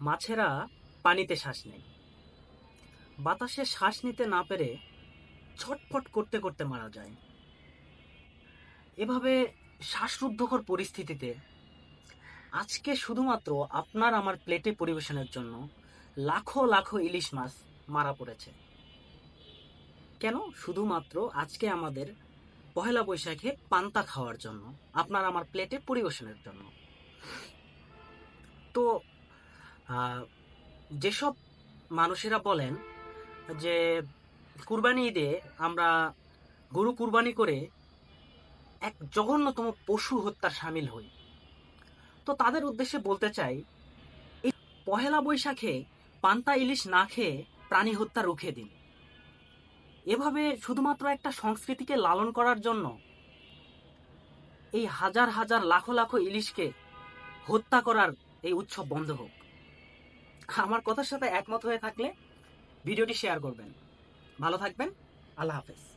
মাছেরা পানিতে শ্বাস নেয়। বাতাসে শ্বাস নিতে না পেরে ছটফট করতে করতে মারা যায়। এভাবে শ্বাসরুদ্ধকর পরিস্থিতিতে আজকে শুধুমাত্র আপনার আমার প্লেটে পরিবেশনের জন্য লাখো লাখো ইলিশ মাছ মারা পড়েছে। কেন? শুধুমাত্র আজকে আমাদের পহেলা বৈশাখে পান্তা খাওয়ার জন্য, আপনার আমার প্লেটে পরিবেশনের জন্য। তো যেসব মানুষেরা বলেন যে কুরবানি ঈদে আমরা গরু কুরবানি করে এক জঘন্যতম পশু হত্যার সামিল হই। তো তাদের উদ্দেশ্যে বলতে চাই, এই পহেলা বৈশাখে পান্তা ইলিশ না খেয়ে প্রাণী হত্যা রুখে দিন। এভাবে শুধুমাত্র একটা সংস্কৃতিকে লালন করার জন্য এই হাজার হাজার লাখো লাখো ইলিশকে হত্যা করার এই উৎসব বন্ধ হোক। আমার কথার সাথে একমত হয়ে থাকলে ভিডিওটি শেয়ার করবেন। ভালো থাকবেন। আল্লাহ হাফেজ।